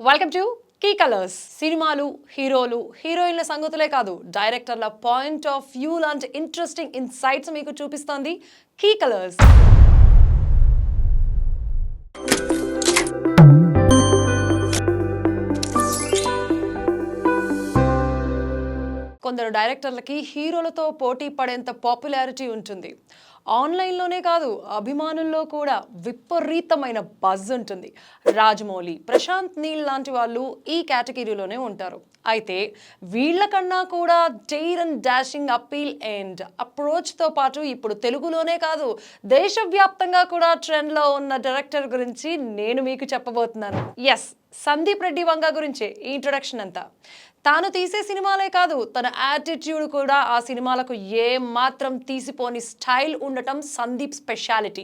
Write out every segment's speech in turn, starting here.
Welcome to key colours సినిమాలు హీరోలు హీరోయిన్ల సంగతులే కాదు డైరెక్టర్ల పాయింట్ ఆఫ్ వ్యూ లాంటి ఇంట్రెస్టింగ్ ఇన్సైట్స్ మీకు చూపిస్తోంది కీ కలర్స్ కొందరు డైరెక్టర్లకి హీరోలతో పోటీ పడేంత పాపులారిటీ ఉంటుంది. ఆన్లైన్లోనే కాదు అభిమానుల్లో కూడా విపరీతమైన బజ్ ఉంటుంది. రాజమౌళి ప్రశాంత్ నీల్ లాంటి వాళ్ళు ఈ కేటగిరీలోనే ఉంటారు. అయితే వీళ్ళకన్నా కూడా dare and dashing appeal and అప్రోచ్తో పాటు ఇప్పుడు తెలుగులోనే కాదు దేశవ్యాప్తంగా కూడా ట్రెండ్లో ఉన్న డైరెక్టర్ గురించి నేను మీకు చెప్పబోతున్నాను. ఎస్ సందీప్ రెడ్డి వంగ గురించే ఈ ఇంట్రొడక్షన్ అంతా. తాను తీసే సినిమాలే కాదు తన యాటిట్యూడ్ కూడా ఆ సినిమాలకు ఏ మాత్రం తీసిపోని స్టైల్ ఉండటం సందీప్ స్పెషాలిటీ.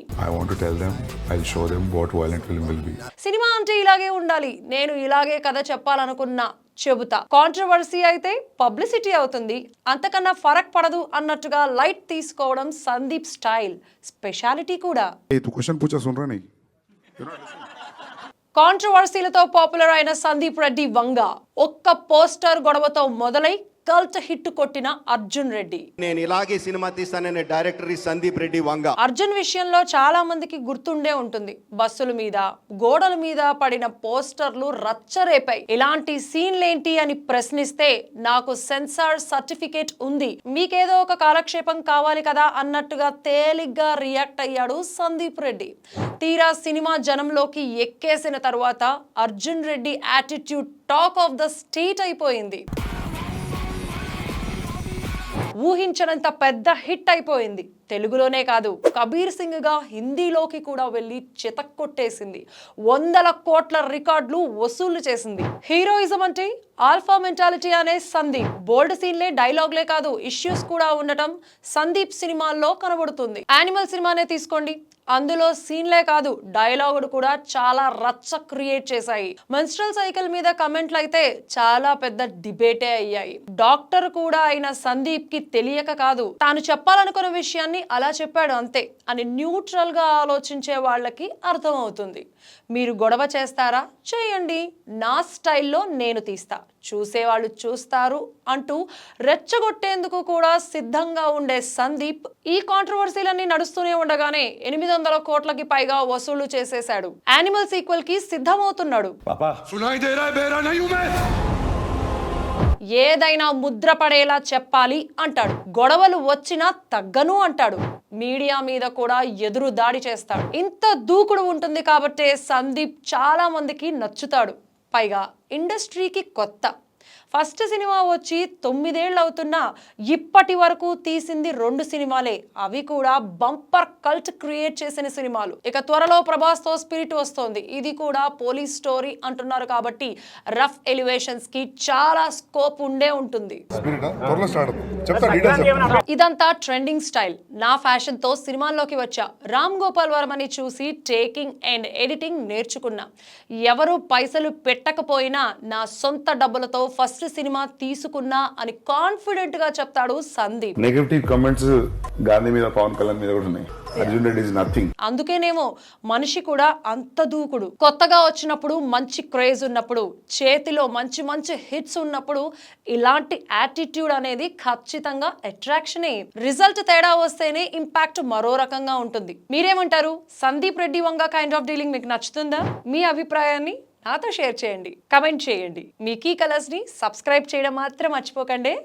సినిమా అంటే ఇలాగే ఉండాలి. నేను ఇలాగే కథ చెప్పాలనుకున్నా చెబుతా. కాంట్రవర్సీ అయితే పబ్లిసిటీ అవుతుంది. అంతకన్నా ఫరక్ పడదు అన్నట్టుగా లైట్ తీసుకోవడం సందీప్ స్టైల్. స్పెషాలిటీ కూడా. కాంట్రవర్సీలతో పాపులర్ అయిన సందీప్ రెడ్డి వంగ. ఒక్క పోస్టర్ గొడవతో మొదలై కల్ట్ హిట్ కొట్టిన అర్జున్ రెడ్డి. నేను ఇలాగే సినిమా తీస్తాననే డైరెక్టర్ సందీప్ రెడ్డి వంగ. అర్జున్ విషయంలో చాలా మందికి గుర్తుండే ఉంటుంది. బస్సుల మీద గోడల మీద పడిన పోస్టర్లు రచ్చరేపాయి. ఇలాంటి సీన్లేంటి అని ప్రశ్నిస్తే నాకు సెన్సార్ సర్టిఫికేట్ ఉంది. మీకేదో ఒక కాలక్షేపం కావాలి కదా అన్నట్టుగా తేలిగ్గా రియాక్ట్ అయ్యాడు సందీప్ రెడ్డి. తీరా సినిమా జనంలోకి ఎక్కేసిన తరువాత Arjun Reddy attitude talk of the state అయిపోయింది. ఊహించనంత పెద్ద హిట్ అయిపోయింది. తెలుగులోనే కాదు కబీర్ సింగ్గా హిందీలోకి కూడా వెళ్ళి చితక్కొట్టేసింది. వందల కోట్ల రికార్డులు వసూలు చేసింది. హీరోయిజం అంటే ఆల్ఫా మెంటాలిటీ అనే సందీప్. బోల్డ్ సీన్లే డైలాగ్లే కాదు ఇష్యూస్ కూడా ఉండటం సందీప్ సినిమాల్లో కనబడుతుంది. యానిమల్ సినిమానే తీసుకోండి. అందులో సీన్లే కాదు డైలాగులు కూడా చాలా రచ్చ క్రియేట్ చేశాయి. మెన్స్ట్రల్ సైకిల్ మీద కమెంట్లు అయితే చాలా పెద్ద డిబేటే అయ్యాయి. డాక్టర్ కూడా అయిన సందీప్కి తెలియక కాదు తాను చెప్పాలనుకున్న విషయాన్ని అలా చెప్పాడు అంతే. అని న్యూట్రల్గా ఆలోచించే వాళ్ళకి అర్థమవుతుంది. మీరు గొడవ చేస్తారా? చేయండి. నా స్టైల్లో నేను తీస్తా. చూసేవాళ్ళు చూస్తారు అంటూ రెచ్చగొట్టేందుకు కూడా సిద్ధంగా ఉండే సందీప్ ఈ కాంట్రవర్సీలన్నీ నడుస్తూనే ఉండగానే ఎనిమిది వందల కోట్లకి పైగా వసూలు చేసేశాడు. యానిమల్ సీక్వెల్కి సిద్ధమవుతున్నాడు ఏదైనా ముద్ర పడేలా చెప్పాలి అంటాడు. గొడవలు వచ్చినా తగ్గను అంటాడు. మీడియా మీద కూడా ఎదురు దాడి చేస్తాడు. ఇంత దూకుడు ఉంటుంది కాబట్టే సందీప్ చాలా మందికి నచ్చుతాడు. పైగా ఇండస్ట్రీకి కొత్త. ఫస్ట్ సినిమా వచ్చి తొమ్మిదేళ్ళు అవుతున్నా ఇప్పటి వరకు తీసింది రెండు సినిమాలే. అవి కూడా బంపర్ కల్ట్ క్రియేట్ చేసిన సినిమాలు. ఇక త్వరలో ప్రభాస్తో స్పిరిట్ వస్తోంది. ఇది కూడా పోలీస్ స్టోరీ అంటున్నారు కాబట్టి రఫ్ ఎలివేషన్స్కి చాలా స్కోప్ ఉండే ఉంటుంది. ఇదంతా ట్రెండింగ్ స్టైల్. నా ఫ్యాషన్తో సినిమాల్లోకి వచ్చా. రామ్ గోపాల్ వర్మని చూసి టేకింగ్ అండ్ ఎడిటింగ్ నేర్చుకున్నా. ఎవరు పైసలు పెట్టకపోయినా నా సొంత డబ్బులతో ఫస్ట్ సినిమా తీసుకున్నా అని కాన్ఫిడెంట్గా చెప్తాడు సందీప్. నెగటివ్ కమెంట్స్ గాంధీ మీద పవన్ కళ్యాణ్ మీద కూడా ఉన్నాయి. అర్జున్ రెడ్డి ఇస్ నథింగ్ అందుకేనేమో మనిషి కూడా అంత దూకుడు. కొత్తగా వచ్చినప్పుడు మంచి క్రేజ్ ఉన్నప్పుడు చేతిలో మంచి మంచి హిట్స్ ఉన్నప్పుడు ఇలాంటి యాటిట్యూడ్ అనేది ఖచ్చితంగా అట్రాక్షనే రిజల్ట్ తేడా వస్తేనే ఇంపాక్ట్ మరో రకంగా ఉంటుంది. మీరేమంటారు? Sandeep Reddy Vanga kind of dealing మీకు నచ్చుతుందా? మీ అభిప్రాయాన్ని నాతో షేర్ చేయండి కమెంట్ చేయండి. మీకు ఈ కలర్స్ని సబ్స్క్రైబ్ చేయడం మాత్రం మర్చిపోకండి.